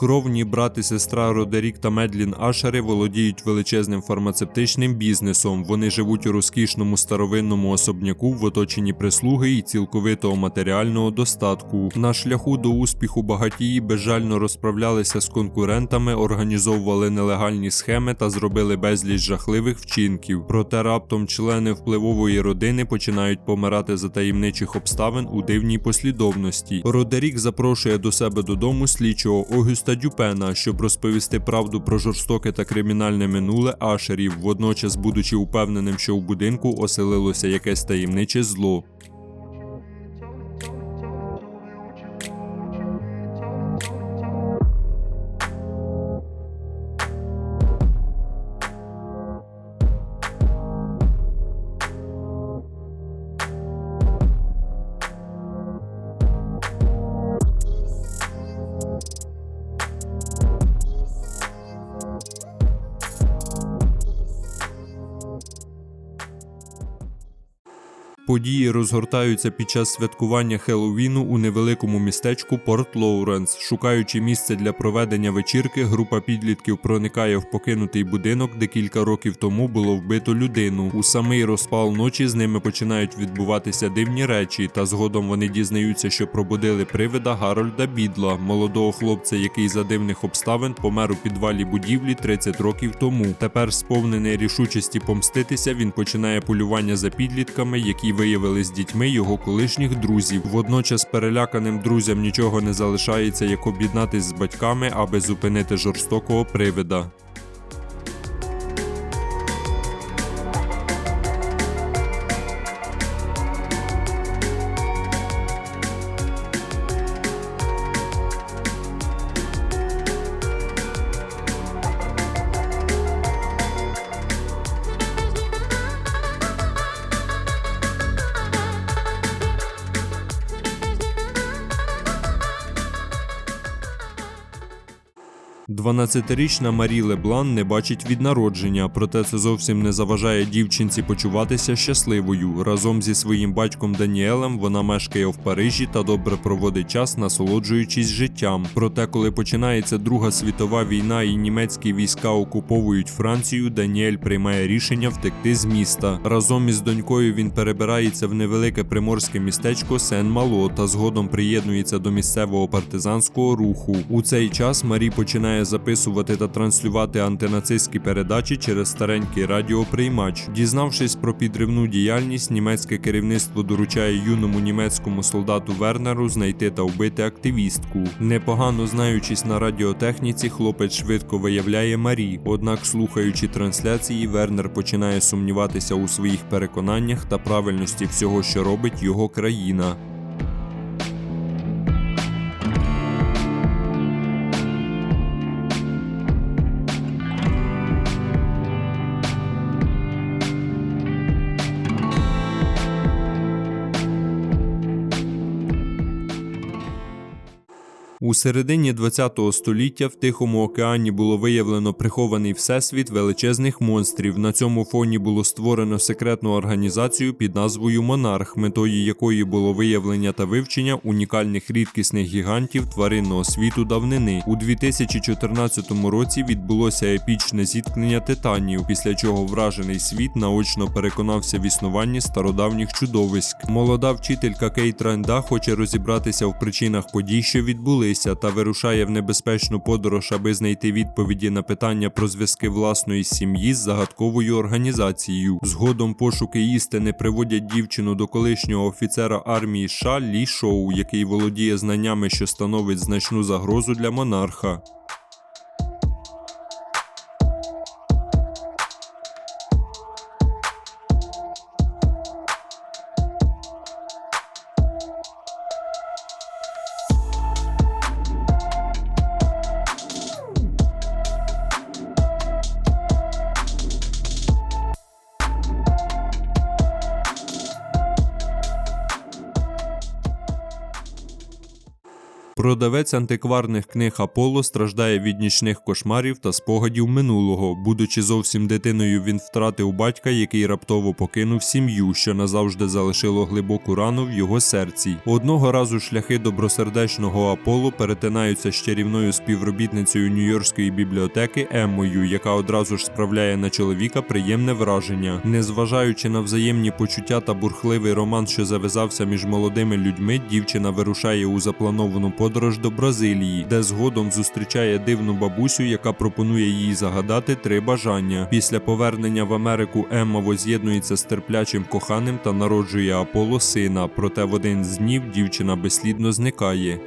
Кровні брат і сестра Родерік та Медлін Ашери володіють величезним фармацевтичним бізнесом. Вони живуть у розкішному старовинному особняку в оточенні прислуги і цілковитого матеріального достатку. На шляху до успіху багатії безжально розправлялися з конкурентами, організовували нелегальні схеми та зробили безліч жахливих вчинків. Проте раптом члени впливової родини починають помирати за таємничих обставин у дивній послідовності. Родерік запрошує до себе додому слідчого Огюста Дюпена, щоб розповісти правду про жорстоке та кримінальне минуле Ашерів, водночас будучи упевненим, що у будинку оселилося якесь таємниче зло. Події розгортаються під час святкування Хеллоуіну у невеликому містечку Порт Лоуренс. Шукаючи місце для проведення вечірки, група підлітків проникає в покинутий будинок, де кілька років тому було вбито людину. У самий розпал ночі з ними починають відбуватися дивні речі, та згодом вони дізнаються, що пробудили привида Гарольда Бідла, молодого хлопця, який за дивних обставин помер у підвалі будівлі 30 років тому. Тепер, сповнений рішучості помститися, він починає полювання за підлітками, які виявились дітьми його колишніх друзів. Водночас переляканим друзям нічого не залишається, як об'єднатись з батьками, аби зупинити жорстокого привида. Дванадцятирічна Марі Леблан не бачить від народження, проте це зовсім не заважає дівчинці почуватися щасливою. Разом зі своїм батьком Даніелем вона мешкає в Парижі та добре проводить час, насолоджуючись життям. Проте, коли починається Друга світова війна і німецькі війська окуповують Францію, Даніель приймає рішення втекти з міста. Разом із донькою він перебирається в невелике приморське містечко Сен-Мало та згодом приєднується до місцевого партизанського руху. У цей час Марі починає записувати та транслювати антинацистські передачі через старенький радіоприймач. Дізнавшись про підривну діяльність, німецьке керівництво доручає юному німецькому солдату Вернеру знайти та вбити активістку. Непогано знаючись на радіотехніці, хлопець швидко виявляє Марі. Однак, слухаючи трансляції, Вернер починає сумніватися у своїх переконаннях та правильності всього, що робить його країна. У середині ХХ століття в Тихому океані було виявлено прихований всесвіт величезних монстрів. На цьому фоні було створено секретну організацію під назвою Монарх, метою якої було виявлення та вивчення унікальних рідкісних гігантів тваринного світу давнини. У 2014 році відбулося епічне зіткнення титанів, після чого вражений світ наочно переконався в існуванні стародавніх чудовиськ. Молода вчителька Кейт Ранда хоче розібратися в причинах подій, що відбулися, та вирушає в небезпечну подорож, аби знайти відповіді на питання про зв'язки власної сім'ї з загадковою організацією. Згодом пошуки істини приводять дівчину до колишнього офіцера армії США Лі Шоу, який володіє знаннями, що становить значну загрозу для монарха. Продавець антикварних книг Аполло страждає від нічних кошмарів та спогадів минулого. Будучи зовсім дитиною, він втратив батька, який раптово покинув сім'ю, що назавжди залишило глибоку рану в його серці. Одного разу шляхи добросердечного Аполло перетинаються з чарівною співробітницею Нью-Йоркської бібліотеки Еммою, яка одразу ж справляє на чоловіка приємне враження. Незважаючи на взаємні почуття та бурхливий роман, що зав'язався між молодими людьми, дівчина вирушає у заплановану подорож до Бразилії, де згодом зустрічає дивну бабусю, яка пропонує їй загадати три бажання. Після повернення в Америку Емма воз'єднується з терплячим коханим та народжує Аполло сина. Проте в один з днів дівчина безслідно зникає.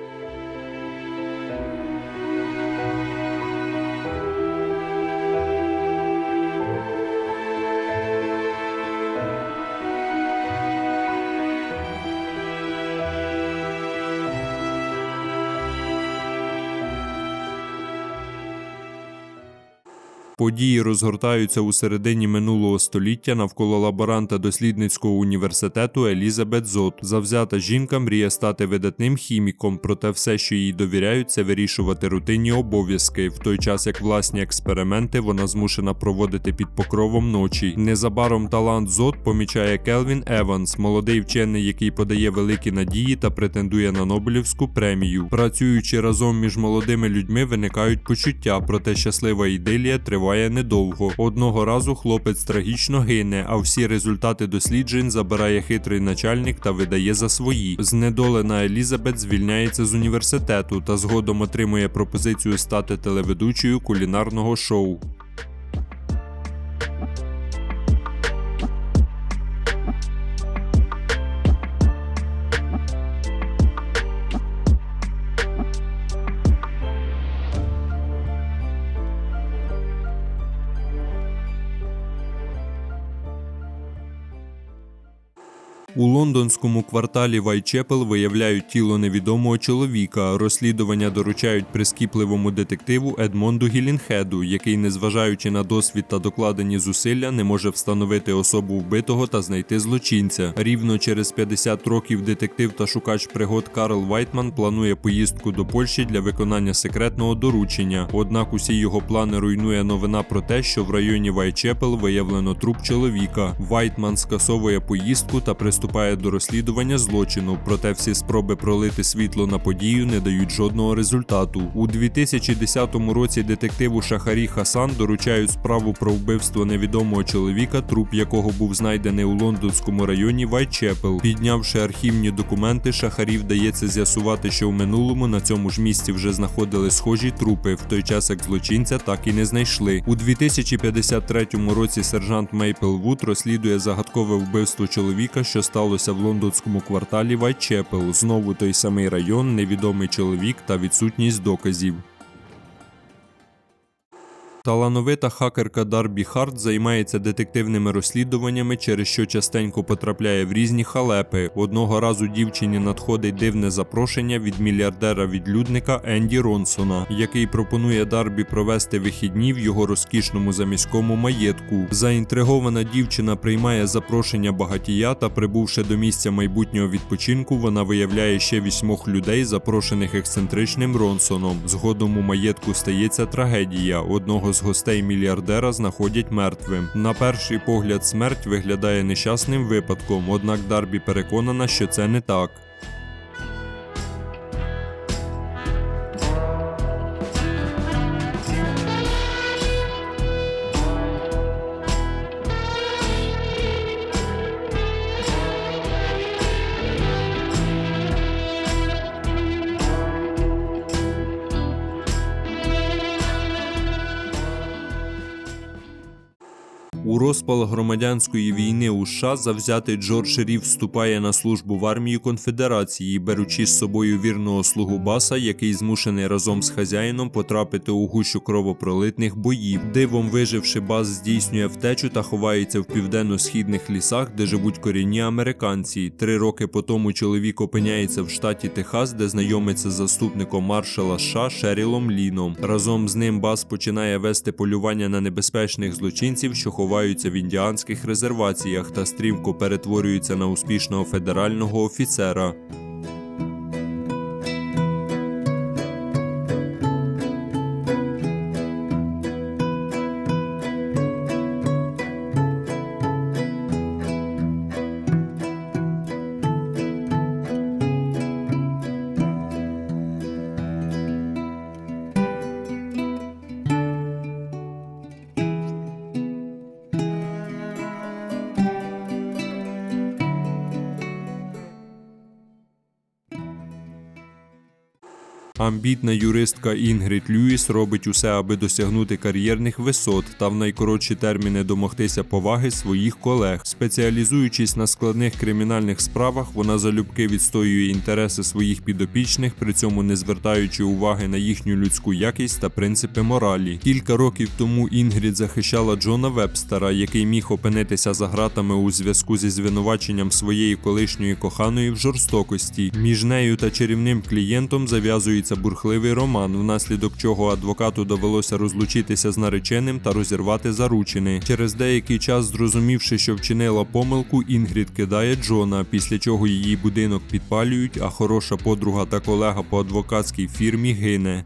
Події розгортаються у середині минулого століття навколо лаборанта дослідницького університету Елізабет Зот. Завзята жінка мріє стати видатним хіміком, проте все, що їй довіряють, це вирішувати рутинні обов'язки, в той час як власні експерименти вона змушена проводити під покровом ночі. Незабаром талант Зот помічає Келвін Еванс, молодий вчений, який подає великі надії та претендує на Нобелівську премію. Працюючи разом між молодими людьми, виникають почуття, проте щаслива ідилія триває недовго. Одного разу хлопець трагічно гине, а всі результати досліджень забирає хитрий начальник та видає за свої. Знедолена Елізабет звільняється з університету та згодом отримує пропозицію стати телеведучою кулінарного шоу. У лондонському кварталі Вайчепел виявляють тіло невідомого чоловіка. Розслідування доручають прискіпливому детективу Едмонду Гілінхеду, який, незважаючи на досвід та докладені зусилля, не може встановити особу вбитого та знайти злочинця. Рівно через 50 років детектив та шукач пригод Карл Вайтман планує поїздку до Польщі для виконання секретного доручення. Однак усі його плани руйнує новина про те, що в районі Вайчепел виявлено труп чоловіка. Вайтман скасовує поїздку та приступає до розслідування злочину, проте всі спроби пролити світло на подію не дають жодного результату. У 2010 році детективу Шахарі Хасан доручають справу про вбивство невідомого чоловіка, труп якого був знайдений у лондонському районі Вайтчепел. Піднявши архівні документи, Шахарі вдається з'ясувати, що в минулому на цьому ж місці вже знаходили схожі трупи, в той час як злочинця так і не знайшли. У 2053 році сержант Мейпл Вуд розслідує загадкове вбивство чоловіка, що сталося в лондонському кварталі Вайтчепел. Знову той самий район, невідомий чоловік та відсутність доказів. Талановита хакерка Дарбі Харт займається детективними розслідуваннями, через що частенько потрапляє в різні халепи. Одного разу дівчині надходить дивне запрошення від мільярдера-відлюдника Енді Ронсона, який пропонує Дарбі провести вихідні в його розкішному заміському маєтку. Заінтригована дівчина приймає запрошення багатія та, прибувши до місця майбутнього відпочинку, вона виявляє ще вісьмох людей, запрошених ексцентричним Ронсоном. Згодом у маєтку стається трагедія. Одного з гостей мільярдера знаходять мертвим. На перший погляд, смерть виглядає нещасним випадком, однак Дарбі переконана, що це не так. Розпал громадянської війни у США завзятий Джордж Рів вступає на службу в армію конфедерації, беручи з собою вірного слугу Баса, який змушений разом з хазяїном потрапити у гущу кровопролитних боїв. Дивом виживши, Бас здійснює втечу та ховається в південно-східних лісах, де живуть корінні американці. Три роки по тому чоловік опиняється в штаті Техас, де знайомиться з заступником маршала США Шерілом Ліном. Разом з ним Бас починає вести полювання на небезпечних злочинців, що ховаються в індіанських резерваціях та стрімко перетворюються на успішного федерального офіцера. Амбітна юристка Інгрід Льюіс робить усе, аби досягнути кар'єрних висот та в найкоротші терміни домогтися поваги своїх колег. Спеціалізуючись на складних кримінальних справах, вона залюбки відстоює інтереси своїх підопічних, при цьому не звертаючи уваги на їхню людську якість та принципи моралі. Кілька років тому Інгрід захищала Джона Вебстера, який міг опинитися за гратами у зв'язку зі звинуваченням своєї колишньої коханої в жорстокості. Між нею та чарівним клієнтом зав'язується бурхливий роман, внаслідок чого адвокату довелося розлучитися з нареченим та розірвати заручини. Через деякий час, зрозумівши, що вчинила помилку, Інгрід кидає Джона, після чого її будинок підпалюють, а хороша подруга та колега по адвокатській фірмі гине.